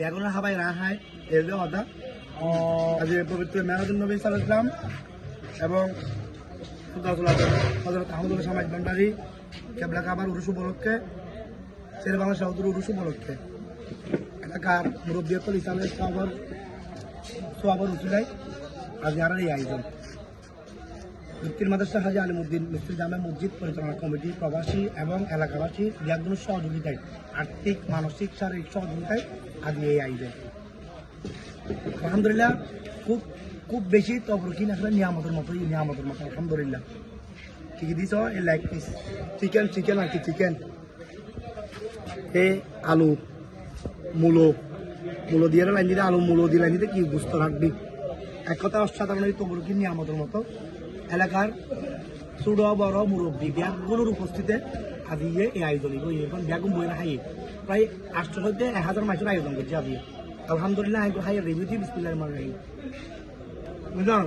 বেগুনের হাবাই না হায় এর যে কথা আজ পবিত্র মেহরাজুল নবী সাল্লাম এবং হজরত আহমদুল্লাহ সমাজ ভান্ডারি কেবলা কাবার উরুস উপলক্ষে, শের বাংলা সাহুদুর উরুস উপলক্ষে। এলাকার মুরব্বী ইসলামের সবার সোয়াবর উচিলাই আজ আর এই আয়োজন। মুক্তির মাদ্রাসা হাজি আলিমুদ্দিন, মিস্ত্রি জামে মসজিদ, পরিচালনা কমিটি, প্রবাসী এবং এলাকাবাসী ব্যাগগুলোর সহযোগিতায় আর্থিক, মানসিক, শারীরিক সহযোগিতায় আজ এই আয়োজন। আলহামদুলিল্লাহ, খুব খুব বেশি তবরকি না আসলে নিয়ামতের মতো নিয়ামতের মতো, আলহামদুলিল্লাহ। কি কি দিছ? এই লাইক পিস চিকেন চিকেন আর কি চিকেন এ আলু, মূলো। মূলো দিয়ে লাইন দিতে, আলু, মূলো দিয়ে লাইন দিতে কি বুঝতে রাখবি? এক কথা অসাধারণ এই তবরকি নিয়ামতের মতো। এলাকার ছোট বড় মুরব্বী ব্যাগগুলোর উপস্থিতে আজি এই আয়োজন এখন ব্যাগুন বই না হাই প্রায় আটশো হইতে এক হাজার মাসের আয়োজন করছে আজি। আলহামদুলিল্লাহ হাই রিভিউ বিসমিল্লাহ রহমান রহিম বুঝলাম